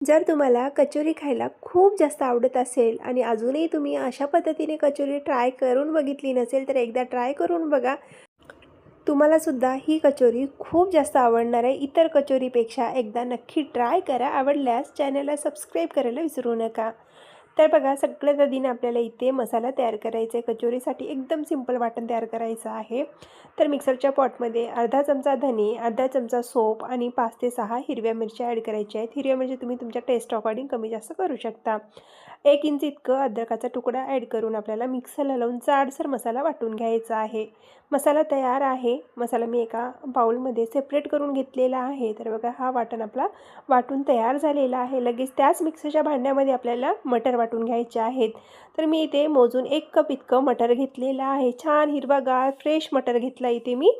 जर तुम्हाला कचोरी खायला खूप जास्त आवडत असेल आणि अजूनही तुम्ही अशा पद्धतीने कचोरी ट्राय करून बघितली नसेल तर एकदा ट्राय करून बघा. तुम्हालासुद्धा ही कचोरी खूप जास्त आवडणार आहे. इतर कचोरीपेक्षा एकदा नक्की ट्राय करा. आवडल्यास चॅनलला सबस्क्राईब करायला विसरू नका. तर बघा सगळ्यात आधीने आपल्याला इथे मसाला तयार करायचा आहे. कचोरीसाठी एकदम सिंपल वाटण तयार करायचं आहे. तर मिक्सरच्या पॉटमध्ये अर्धा चमचा धने अर्धा चमचा सोप आणि पाच ते सहा हिरव्या मिरच्या ॲड करायच्या आहेत. हिरव्या मिरच्या तुम्ही तुमच्या टेस्ट अकॉर्डिंग कमी जास्त करू शकता. एक इंच इतकं अद्रकाचा तुकडा ॲड करून आपल्याला मिक्सरला लावून जाडसर मसाला वाटून घ्यायचा आहे. मसाला तयार आहे. मसाला मी एका बाउलमध्ये सेपरेट करून घेतलेला आहे. तर बघा हा वाटण आपला वाटून तयार झालेला आहे. लगेच त्याच मिक्सरच्या भांड्यामध्ये आपल्याला मटर वाटून घ्यायचे आहेत. तर मी इथे मोजून एक कप इतकं मटर घेतलेलं आहे. छान हिरवागार फ्रेश मटर घेतला इथे मी.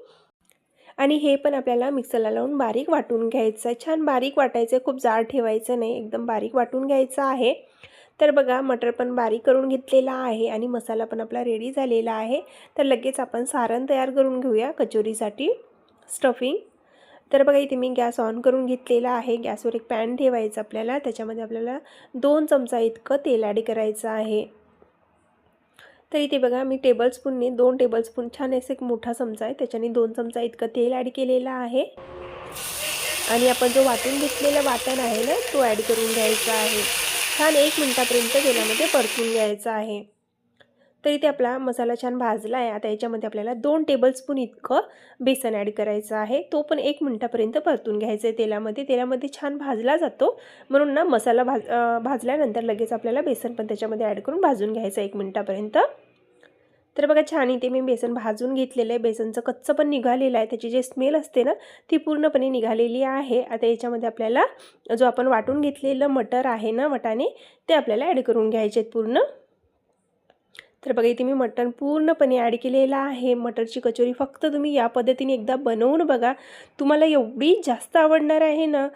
आणि हे पण आपल्याला मिक्सरला लावून बारीक वाटून घ्यायचं आहे. छान बारीक वाटायचं आहे. खूप जाड ठेवायचं नाही. एकदम बारीक वाटून घ्यायचं आहे. तर बघा मटर पण बारीक करून घेतलेला आहे आणि मसाला पण आपला रेडी झालेला आहे. तर लगेच आपण सारण तयार करून घेऊया कचोरीसाठी. स्टफिंग तर बघा इथे मी गॅस ऑन करून घेतलेला आहे. गॅसवर एक पॅन ठेवायचं आपल्याला. त्याच्यामध्ये आपल्याला दोन चमचा इतकं तेल ॲड करायचं आहे. तर इथे बघा मी टेबलस्पूनने दोन टेबलस्पून छान असे एक मोठा चमचा आहे. त्याच्याने दोन चमचा इतकं तेल ॲड केलेलं आहे. आणि आपण जो वाटून घेतलेला वाटण आहे ना तो ॲड करून घ्यायचा आहे. छान एक मिनटापर्यंत तेलामध्ये परतून घ्यायचं आहे. तर इथे आपला मसाला छान भाजला आहे आता याच्यामध्ये आपल्याला दोन टेबलस्पून इतकं बेसन ॲड करायचं आहे. तो पण एक मिनटापर्यंत परतून घ्यायचं आहे तेलामध्ये. तेलामध्ये छान भाजला जातो. म्हणून ना मसाला भाज भाजल्यानंतर लगेच आपल्याला बेसन पण त्याच्यामध्ये ॲड करून भाजून घ्यायचं एक मिनटापर्यंत. तर बघा छान इथे मी बेसन भाजून घेतलेलं आहे. बेसनचं कच्चं पण निघालेलं आहे. त्याची जे स्मेल असते ना ती पूर्णपणे निघालेली आहे. आता याच्यामध्ये आपल्याला जो आपण वाटून घेतलेलं मटर आहे ना वटाने ते आपल्याला ॲड करून घ्यायचे आहेत पूर्ण. तर बघा इथे मी मटण पूर्णपणे ॲड केलेलं आहे. मटरची कचोरी फक्त तुम्ही या पद्धतीने एकदा बनवून बघा. तुम्हाला एवढी जास्त आवडणार आहे ना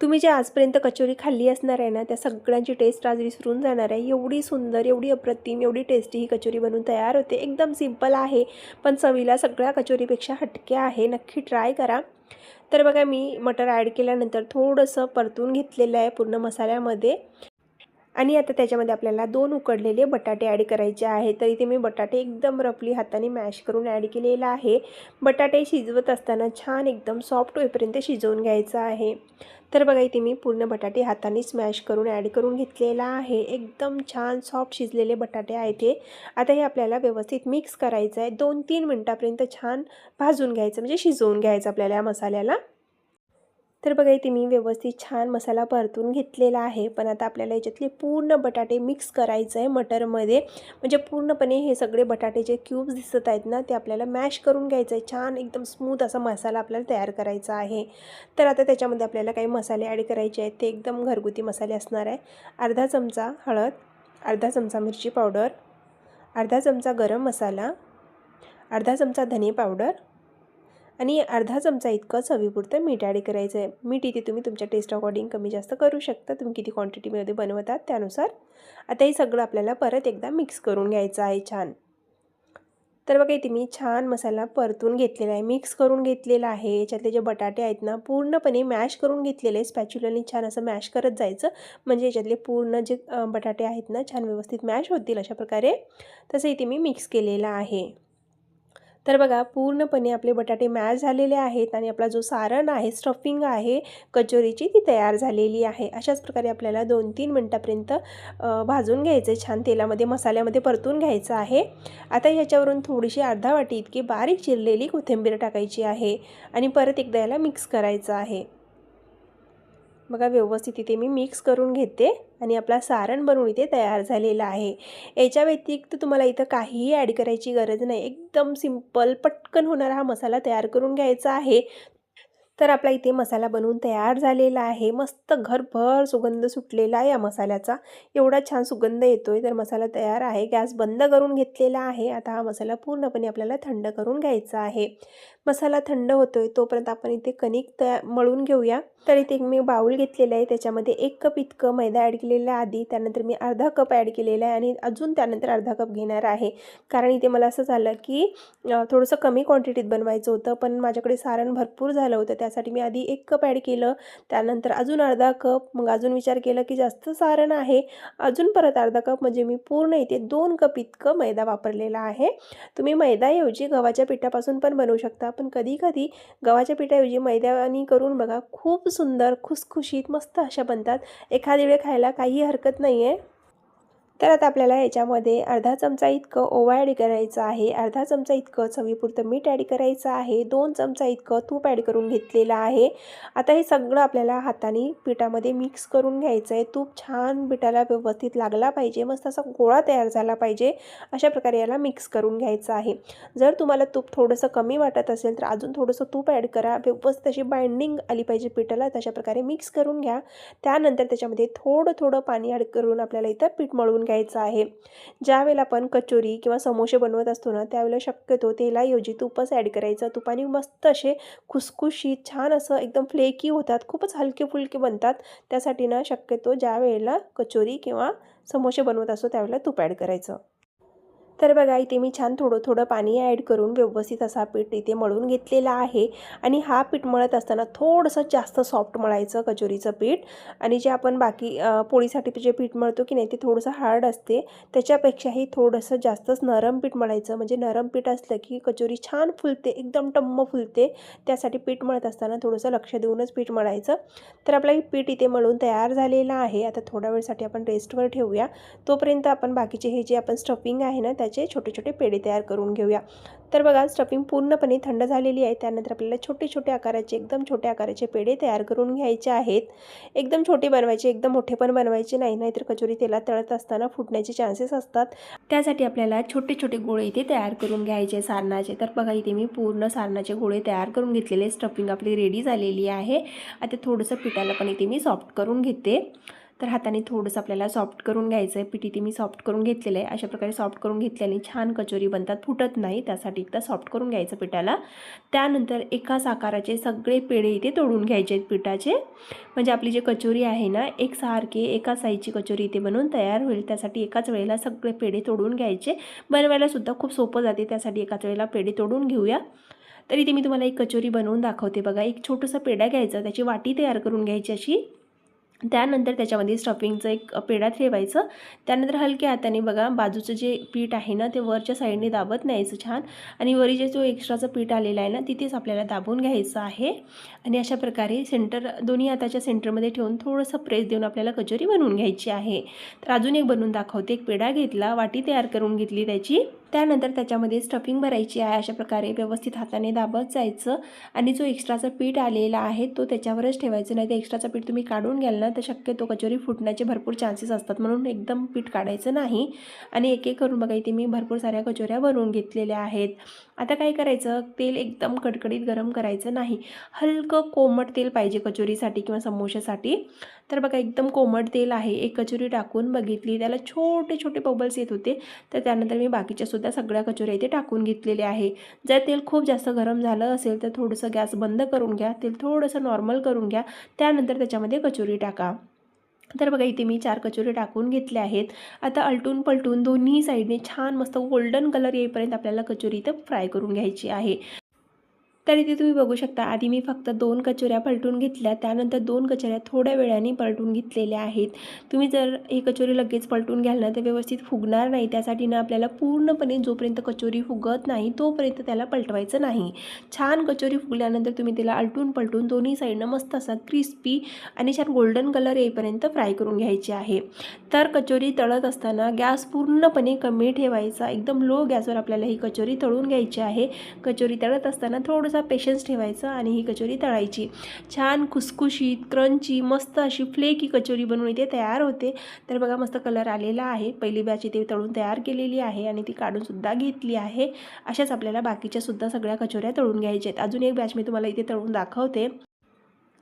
तुम्ही जे आजपर्यंत कचोरी खाल्ली असणार आहे ना त्या सगळ्यांची टेस्ट आज विसरून जाणार आहे. एवढी सुंदर एवढी अप्रतिम एवढी टेस्टी ही कचोरी बनवून तयार होते. एकदम सिंपल आहे पण चवीला सगळ्या कचोरीपेक्षा हटके आहे. नक्की ट्राय करा. तर बघा मी मटर ॲड केल्यानंतर थोडंसं परतून घेतलेलं आहे पूर्ण मसाल्यामध्ये. आणि आता त्याच्यामध्ये आपल्याला दोन उकडलेले बटाटे ॲड करायचे आहे तर इथे मी बटाटे एकदम रफली हाताने मॅश करून ॲड केलेला आहे. बटाटे शिजवत असताना छान एकदम सॉफ्ट होईपर्यंत शिजवून घ्यायचं आहे. तर बघा इथे मी पूर्ण बटाटे हाताने स्मॅश करून ॲड करून घेतलेला आहे. एकदम छान सॉफ्ट शिजलेले बटाटे आहेत हे. आता हे आपल्याला व्यवस्थित मिक्स करायचं आहे. दोन तीन मिनटापर्यंत छान भाजून घ्यायचं म्हणजे शिजवून घ्यायचं आपल्याला या मसाल्याला. तर बघा इथे मी व्यवस्थित छान मसाला परतून घेतलेला आहे. पण आता आपल्याला याच्यातले पूर्ण बटाटे मिक्स करायचं आहे मटरमध्ये. म्हणजे पूर्णपणे हे सगळे बटाटे जे क्यूब्स दिसत आहेत ना ते आपल्याला मॅश करून घ्यायचं आहे. छान एकदम स्मूथ असा मसाला आपल्याला तयार करायचा आहे. तर आता त्याच्यामध्ये आपल्याला काही मसाले ॲड करायचे आहेत. ते एकदम घरगुती मसाले असणार आहे. अर्धा चमचा हळद अर्धा चमचा मिरची पावडर अर्धा चमचा गरम मसाला अर्धा चमचा धने पावडर आणि अर्धा चमचा इतकं चवीपुरतं मीठ ॲड करायचं आहे मीठ इथे तुम्ही तुमच्या टेस्ट अकॉर्डिंग कमी जास्त करू शकता. तुम्ही किती क्वांटिटीमध्ये बनवतात त्यानुसार. आता हे सगळं आपल्याला परत एकदा मिक्स करून घ्यायचं आहे छान. तर बघा इथे मी छान मसाला परतून घेतलेला आहे. मिक्स करून घेतलेला आहे. याच्यातले जे बटाटे आहेत ना पूर्णपणे मॅश करून घेतलेले आहे स्पॅच्युलरनी छान असं मॅश करत जायचं. म्हणजे याच्यातले पूर्ण जे बटाटे आहेत ना छान व्यवस्थित मॅश होतील अशा प्रकारे. तसं इथे मी मिक्स केलेलं आहे. तर बघा पूर्णपणे आपले बटाटे मॅश झालेले आहेत आणि आपला जो सारण आहे स्टफिंग आहे कचोरीची ती तयार झालेली आहे. अशाच प्रकारे आपल्याला दोन तीन मिनटापर्यंत भाजून घ्यायचं छान तेलामध्ये मसाल्यामध्ये परतून घ्यायचं आहे. आता ह्याच्यावरून थोडीशी अर्धा वाटी इतकी बारीक चिरलेली कोथिंबीर टाकायची आहे आणि परत एकदा याला मिक्स करायचं आहे. बघा व्यवस्थित इथे मी मिक्स करून घेते आणि आपला सारण बनवून इथे तयार झालेला आहे. याच्या व्यतिरिक्त तुम्हाला इथं काहीही ॲड करायची गरज नाही. एकदम सिंपल पटकन होणारा हा मसाला तयार करून घ्यायचा आहे. तर आपला इथे मसाला बनवून तयार झालेला आहे. मस्त घरभर सुगंध सुटलेला आहे या मसाल्याचा. एवढा छान सुगंध येतो आहे तर मसाला तयार आहे. गॅस बंद करून घेतलेला आहे. आता हा मसाला पूर्णपणे आपल्याला थंड करून घ्यायचा आहे. मसाला थंड होतो आहे तोपर्यंत आपण इथे कणिक तया मळून घेऊया. तर इथे मी बाऊल घेतलेला आहे. त्याच्यामध्ये एक कप इतकं मैदा ॲड केलेलं आहे आधी. त्यानंतर मी अर्धा कप ॲड केलेला आहे आणि अजून त्यानंतर अर्धा कप घेणार आहे. कारण इथे मला असं झालं की थोडंसं कमी क्वांटिटीत बनवायचं होतं. पण माझ्याकडे सारण भरपूर झालं होतं. त्या त्यासाठी मी आधी एक कप ॲड केलं. त्यानंतर अजून अर्धा कप मग अजून विचार केला की जास्त सारण आहे. अजून परत अर्धा कप म्हणजे मी पूर्ण इथे दोन कप इतकं मैदा वापरलेला आहे. तुम्ही मैदाऐवजी गव्हाच्या पिठापासून पण बनवू शकता. पण कधी कधी गव्हाच्या पिठाऐवजी मैद्याने करून बघा खूप सुंदर खुसखुशीत मस्त अशा बनतात. एखादी वेळ खायला काही हरकत नाही आहे तर आता आपल्याला याच्यामध्ये अर्धा चमचा इतकं ओवा ॲड करायचं आहे. अर्धा चमचा इतकं चवीपुरतं मीठ ॲड करायचं आहे. दोन चमचा इतकं तूप ॲड करून घेतलेलं आहे. आता हे सगळं आपल्याला हाताने पिठामध्ये मिक्स करून घ्यायचं आहे. तूप छान पिठाला व्यवस्थित लागला पाहिजे. मस्त असा गोळा तयार झाला पाहिजे. अशा प्रकारे याला मिक्स करून घ्यायचं आहे. जर तुम्हाला तूप थोडंसं कमी वाटत असेल तर अजून थोडंसं तूप ॲड करा. व्यवस्थित अशी बाइंडिंग आली पाहिजे पिठाला. तशा प्रकारे मिक्स करून घ्या. त्यानंतर त्याच्यामध्ये थोडं थोडं पाणी ॲड करून आपल्याला इथं पीठ मळून घ्यायचं आहे. ज्यावेळेला आपण कचोरी किंवा समोसे बनवत असतो ना त्यावेळेला शक्यतो तेलाऐवजी तुपच ॲड करायचं. तुपाने मस्त असे खुसखुशीत छान असं एकदम फ्लेकी होतात खूपच हलके फुलके बनतात. त्यासाठी ना शक्यतो ज्या वेळेला कचोरी किंवा समोसे बनवत असतो त्यावेळेला तूप ॲड करायचं. तर बघा इथे मी छान थोडं थोडं पाणी ॲड करून व्यवस्थित असा पीठ इथे मळून घेतलेला आहे. आणि हा पीठ मळत असताना थोडंसं जास्त सॉफ्ट मळायचं कचोरीचं पीठ. आणि जे आपण बाकी पोळीसाठी जे पीठ मळतो की नाही ते थोडंसं हार्ड असते. त्याच्यापेक्षाही थोडंसं जास्तच नरम पीठ मळायचं. म्हणजे नरम पीठ असलं की कचोरी छान फुलते एकदम टम्म फुलते. त्यासाठी पीठ मळत असताना थोडंसं लक्ष देऊनच पीठ मळायचं. तर आपलं पीठ इथे मळून तयार झालेलं आहे. आता थोड्या वेळसाठी आपण रेस्टवर ठेवूया. तोपर्यंत आपण बाकीचे हे जे आपण स्टफिंग आहे ना त्याचे छोटे छोटे पेढे तयार करून घेऊया. तर बघा स्टफिंग पूर्णपणे थंड झालेली आहे. त्यानंतर आपल्याला छोटे छोटे आकाराचे एकदम छोटे आकाराचे पेढे तयार करून घ्यायचे आहेत. एकदम छोटे बनवायचे एकदम मोठे पण बनवायचे नाही नाहीतर कचोरी तेलात तळत असताना फुटण्याचे चान्सेस असतात. त्यासाठी आपल्याला छोटे छोटे गोळे इथे तयार करून घ्यायचे सारणाचे. तर बघा इथे मी पूर्ण सारणाचे गोळे तयार करून घेतलेले. स्टफिंग आपली रेडी झालेली आहे. आता थोडंसं पिठाला पण इथे मी सॉफ्ट करून घेते. तर हाताने थोडंसं आपल्याला सॉफ्ट करून घ्यायचं आहे पिठी ती मी सॉफ्ट करून घेतलेलं आहे. अशा प्रकारे सॉफ्ट करून घेतल्याने छान कचोरी बनतात. फुटत नाही त्यासाठी एकदा सॉफ्ट करून घ्यायचं पिठाला. त्यानंतर एकाच आकाराचे सगळे पेढे इथे तोडून घ्यायचे आहेत पिठाचे. म्हणजे आपली जी कचोरी आहे ना एक सारखे एका साईजची कचोरी इथे बनवून तयार होईल. त्यासाठी एकाच वेळेला सगळे पेढे तोडून घ्यायचे. बनवायलासुद्धा खूप सोपं जाते. त्यासाठी एकाच वेळेला पेढे तोडून घेऊया. तर इथे मी तुम्हाला एक कचोरी बनवून दाखवते बघा. एक छोटंसं पेढा घ्यायचा. त्याची वाटी तयार करून घ्यायची अशी. त्यानंतर त्याच्यामध्ये स्टफिंगचं एक पेढा ठेवायचं. त्यानंतर हलक्या हाताने बघा बाजूचं जे पीठ आहे ना ते वरच्या साईडने दाबत न्यायचं छान. आणि वरी जे जो एक्स्ट्राचं पीठ आलेलं आहे ना तिथेच आपल्याला दाबून घ्यायचं आहे. आणि अशा प्रकारे सेंटर दोन्ही हाताच्या सेंटरमध्ये ठेवून थोडंसं प्रेस देऊन आपल्याला कचोरी बनवून घ्यायची आहे. तर अजून एक बनवून दाखवते. एक पेढा घेतला वाटी तयार करून घेतली त्याची. त्यानंतर त्याच्यामध्ये स्टफिंग भरायची आहे. अशा प्रकारे व्यवस्थित हाताने दाबत जायचं आणि जो एक्स्ट्राचं पीठ आलेला आहे तो त्याच्यावरच ठेवायचं. नाही तर एक्स्ट्राचं पीठ तुम्ही काढून घ्याल ना तर शक्यतो कचोरी फुटण्याचे भरपूर चान्सेस असतात. म्हणून एकदम पीठ काढायचं नाही. आणि एक एक करून बघा इथे मी भरपूर साऱ्या कचोऱ्या बनवून घेतलेल्या आहेत. आता काय करायचं? तेल एकदम कडकडीत गरम करायचं नाही. हलकं कोमट तेल पाहिजे कचोरीसाठी किंवा समोशासाठी. तर बघा एकदम कोमट तेल आहे. एक कचोरी टाकून बघितली. त्याला छोटे छोटे बबल्स येत होते. तर त्यानंतर मी बाकीच्या सुद्धा सगळ्या कचोऱ्या इथे टाकून घेतलेल्या आहे. जर तेल खूप जास्त गरम झालं असेल तर थोडंसं गॅस बंद करून घ्या. तेल थोडंसं नॉर्मल करून घ्या. त्यानंतर त्याच्यामध्ये कचोरी टाका. तर बघा इथे मी चार कचोरी टाकून घेतले आहेत. आता अलटून पलटून दोन्ही साईडने छान मस्त गोल्डन कलर येईपर्यंत आपल्याला कचोरी इथं फ्राय करून घ्यायची आहे. तर इथे तुम्ही बघू शकता. आधी मी फक्त दोन कचोऱ्या पलटून घेतल्या. त्यानंतर दोन कचोऱ्या थोड्या वेळाने पलटून घेतलेल्या आहेत. तुम्ही जर ही कचोरी लगेच पलटून घ्याल ना तर व्यवस्थित फुगणार नाही. त्यासाठी ना आपल्याला पूर्णपणे जोपर्यंत कचोरी फुगत नाही तोपर्यंत त्याला पलटवायचं नाही. छान कचोरी फुगल्यानंतर तुम्ही त्याला अलटून पलटून दोन्ही साईडनं मस्त असा क्रिस्पी आणि छान गोल्डन कलर येईपर्यंत फ्राय करून घ्यायची आहे. तर कचोरी तळत असताना गॅस पूर्णपणे कमी ठेवायचा. एकदम लो गॅसवर आपल्याला ही कचोरी तळून घ्यायची आहे. कचोरी तळत असताना थोडंसं पेशन्स ठेवायचं आणि ही कचोरी तळायची. छान खुसखुशीत क्रंची मस्त अशी फ्लेकी कचोरी बनवून इथे तयार होते. तर बघा मस्त कलर आलेला आहे. पहिली बॅच इथे तळून तयार केलेली आहे आणि ती काढूनसुद्धा घेतली आहे. अशाच आपल्याला बाकीच्यासुद्धा सगळ्या कचोऱ्या तळून घ्यायच्या आहेत. अजून एक बॅच मी तुम्हाला इथे तळून दाखवते.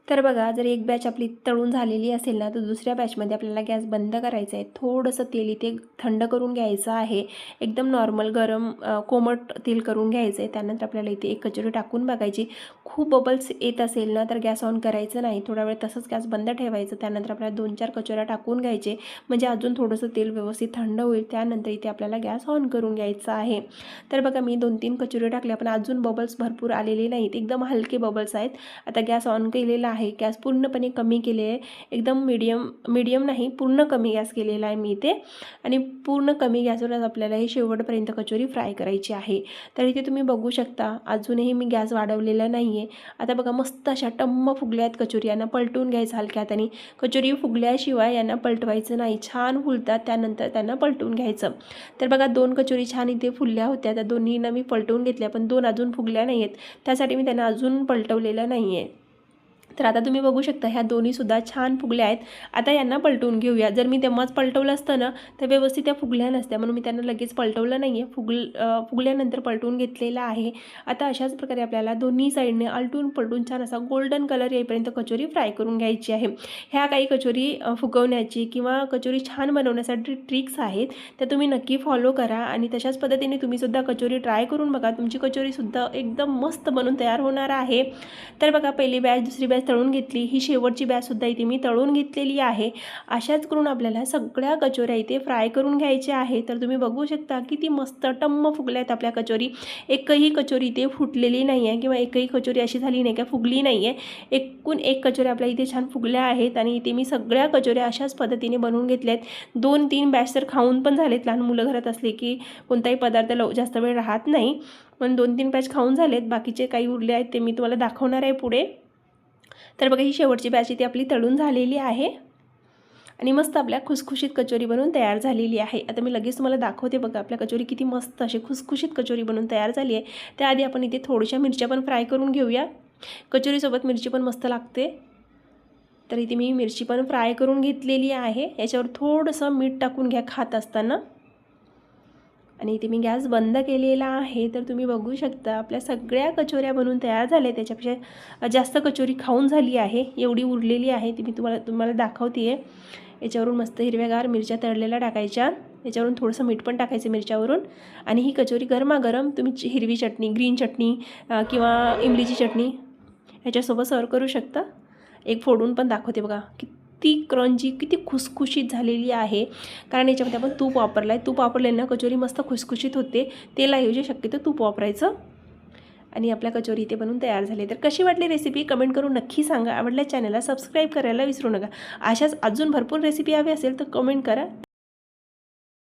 तर बघा जर एक बॅच आपली तळून झालेली असेल ना तर दुसऱ्या बॅचमध्ये आपल्याला गॅस बंद करायचा आहे. थोडंसं तेल इथे थंड करून घ्यायचं आहे. एकदम नॉर्मल गरम कोमट तेल करून घ्यायचं आहे. त्यानंतर आपल्याला इथे एक कचोरी टाकून बघायची. खूप बबल्स येत असेल ना तर गॅस ऑन करायचं नाही. थोडा वेळ तसंच गॅस बंद ठेवायचं. त्यानंतर आपल्याला दोन चार कचोऱ्या टाकून घ्यायचे. म्हणजे अजून थोडंसं तेल व्यवस्थित थंड होईल. त्यानंतर इथे आपल्याला गॅस ऑन करून घ्यायचा आहे. तर बघा मी दोन तीन कचोरी टाकल्या पण अजून बबल्स भरपूर आलेले नाहीत. एकदम हलके बबल्स आहेत. आता गॅस ऑन केलेला आहे आहे. गॅस पूर्णपणे कमी केले आहे. एकदम मीडियम मीडियम नाही पूर्ण कमी गॅस केलेला आहे मी इथे. आणि पूर्ण कमी गॅसवरच आपल्याला हे शेवटपर्यंत कचोरी फ्राय करायची आहे. तर इथे तुम्ही बघू शकता अजूनही मी गॅस वाढवलेला नाही आहे आता बघा मस्त अशा टम्म फुगल्या आहेत कचोरी. यांना पलटून घ्यायचं हलक्यात आणि कचोरी फुगल्याशिवाय यांना पलटवायचं नाही. छान फुलतात त्यानंतर त्यांना पलटून घ्यायचं. तर बघा दोन कचोरी छान इथे फुलल्या होत्या. त्या दोन्हींना मी पलटवून घेतल्या पण दोन अजून फुगल्या नाही आहेत त्यासाठी मी त्यांना अजून पलटवलेलं नाही आहे तर आता तुम्ही बघू शकता ह्या दोन्हीसुद्धा छान फुगल्या आहेत. आता यांना पलटवून घेऊया. जर मी तेव्हाच पलटवलं असतं ना तर व्यवस्थित त्या फुगल्या नसत्या. म्हणून मी त्यांना लगेच पलटवलं नाही आहे फुगल फुगल्यानंतर पलटवून घेतलेला आहे. आता अशाच प्रकारे आपल्याला दोन्ही साईडने आलटून पलटून छान असा गोल्डन कलर येईपर्यंत कचोरी फ्राय करून घ्यायची आहे. ह्या काही कचोरी फुगवण्याची किंवा कचोरी छान बनवण्यासाठी ट्रिक्स आहेत. त्या तुम्ही नक्की फॉलो करा आणि तशाच पद्धतीने तुम्हीसुद्धा कचोरी ट्राय करून बघा. तुमची कचोरीसुद्धा एकदम मस्त बनून तयार होणार आहे. तर बघा पहिली बॅच दुसरी बॅच तळून घेतली. ही शेवटची बॅचसुद्धा इथे मी तळून घेतलेली आहे. अशाच करून आपल्याला सगळ्या कचोऱ्या इथे फ्राय करून घ्यायच्या आहे तर तुम्ही बघू शकता किती मस्त टम्म फुगल्या आहेत आपल्या कचोरी. एकही कचोरी इथे फुटलेली नाही आहे किंवा एकही कचोरी अशी झाली नाही का फुगली नाही आहे एकूण एक कचोऱ्या आपल्या इथे छान फुगल्या आहेत आणि इथे मी सगळ्या कचोऱ्या अशाच पद्धतीने बनवून घेतल्या आहेत दोन तीन बॅच तर खाऊन पण झालेत. लहान मुलं घरात असले की कोणताही पदार्थ लव जास्त वेळ राहत नाही. पण दोन तीन बॅच खाऊन झालेत. बाकीचे काही उरले आहेत ते मी तुम्हाला दाखवणार आहे पुढे. तर बघा ही शेवटची बॅच इथे आपली तळून झालेली आहे. आणि मस्त आपल्या खुसखुशीत कचोरी बनवून तयार झालेली आहे. आता मी लगेच तुम्हाला दाखवते बघा आपल्या कचोरी किती मस्त अशी खुसखुशीत कचोरी बनवून तयार झाली आहे. त्याआधी आपण इथे थोड्याशा मिरच्या पण फ्राय करून घेऊया. कचोरीसोबत मिरची पण मस्त लागते. तर इथे मी मिरची पण फ्राय करून घेतलेली आहे. याच्यावर थोडंसं मीठ टाकून घ्या खात असताना. आणि इथे मी गॅस बंद केलेला आहे तर तुम्ही बघू शकता आपल्या सगळ्या कचोऱ्या बनवून तयार झाल्या त्याच्यापेक्षा जास्त कचोरी खाऊन झाली आहे एवढी उरलेली आहे ती मी तुम्हाला तुम्हाला दाखवते आहे याच्यावरून मस्त हिरव्यागार मिरच्या तळलेल्या टाकायच्या याच्यावरून थोडंसं मीठ पण टाकायचं मिरच्यावरून. आणि ही कचोरी गरमागरम तुम्ही हिरवी चटणी ग्रीन चटणी किंवा इमलीची चटणी ह्याच्यासोबत सर्व करू शकता. एक फोडून पण दाखवते बघा किती क्रंजी किती खुसखुशीत झालेली आहे. कारण याच्यामध्ये आपण तूप वापरलं आहे तूप वापरल्यानं कचोरी मस्त खुसखुशीत होते. तेलाऐवजी शक्यतो तूप वापरायचं. आणि आपल्या कचोरी इथे बनवून तयार झाली. तर कशी वाटली रेसिपी कमेंट करून नक्की सांगा. आवडल्या चॅनलला सबस्क्राईब करायला विसरू नका. अशाच अजून भरपूर रेसिपी हवी असेल तर कमेंट करा.